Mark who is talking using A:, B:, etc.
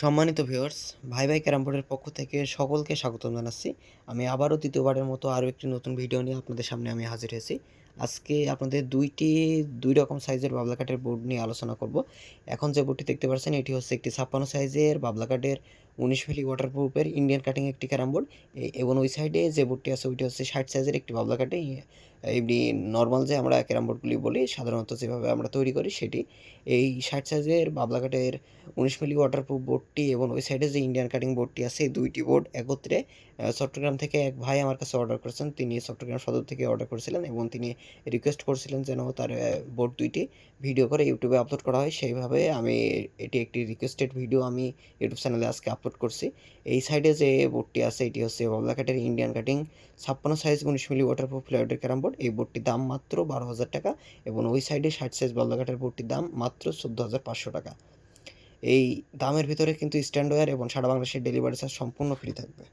A: সম্মানিত ভিউয়ার্স ভাই ভাই ক্যারাম বোর্ডের পক্ষ থেকে সকলকে স্বাগতম জানাচ্ছি। আমি আবারও দ্বিতীয়বারের মতো আরও একটি নতুন ভিডিও নিয়ে আপনাদের সামনে আমি হাজির হয়েছি। আজকে আপনাদের দুইটি, দুই রকম সাইজের বাবলা কাঠের বোর্ড নিয়ে আলোচনা করব। এখন যে বোর্ডটি দেখতে পাচ্ছেন, এটি হচ্ছে একটি ছাপ্পান্ন সাইজের বাবলা কাঠের উনিশ মিলি ওয়াটারপ্রুফের ইন্ডিয়ান কাটিং একটি ক্যারাম বোর্ড এবং ওই সাইডে যে বোর্ডটি আছে, ওইটি হচ্ছে ষাট সাইজের একটি বাবলা কাঠে এমনি নর্মাল যে আমরা ক্যারাম বোর্ডগুলি বলি, সাধারণত যেভাবে আমরা তৈরি করি সেটি। এই ষাট সাইজের বাবলা কাঠের উনিশ মিলি ওয়াটারপ্রুফ বোর্ডটি এবং ওই সাইডে যে ইন্ডিয়ান কাটিং বোর্ডটি আছে, এই দুইটি বোর্ড একত্রে চট্টগ্রাম থেকে এক ভাই আমার কাছে অর্ডার করেছেন। তিনি চট্টগ্রাম সদর থেকে অর্ডার করেছিলেন এবং তিনি রিকোয়েস্ট করেছিলেন যেন তার বোর্ড দুইটি ভিডিও করে ইউটিউবে আপলোড করা হয়। সেইভাবে আমি এটি একটি রিকোয়েস্টেড ভিডিও আমি ইউটিউব চ্যানেলে আজকে আপলোড করছি। এই সাইডে যে বোর্ডটি আছে, এটি হচ্ছে বাবলা কাঠের ইন্ডিয়ান কাটিং ছাপ্পান্ন সাইজ উনিশ মিলি ওয়াটারপ্রুফ ফ্লাইটের ক্যারাম বোর্ড এই বোর্ডটির দাম মাত্র বারো হাজার টাকা এবং ওই সাইডে ষাট সাইজ বল্লাঘাটের বোর্ডটির দাম মাত্র চোদ্দ হাজার পাঁচশো টাকা। এই দামের ভিতরে কিন্তু স্ট্যান্ড ওয়্যার এবং সারা বাংলাদেশের ডেলিভারি চার্জ সম্পূর্ণ ফ্রি থাকবে।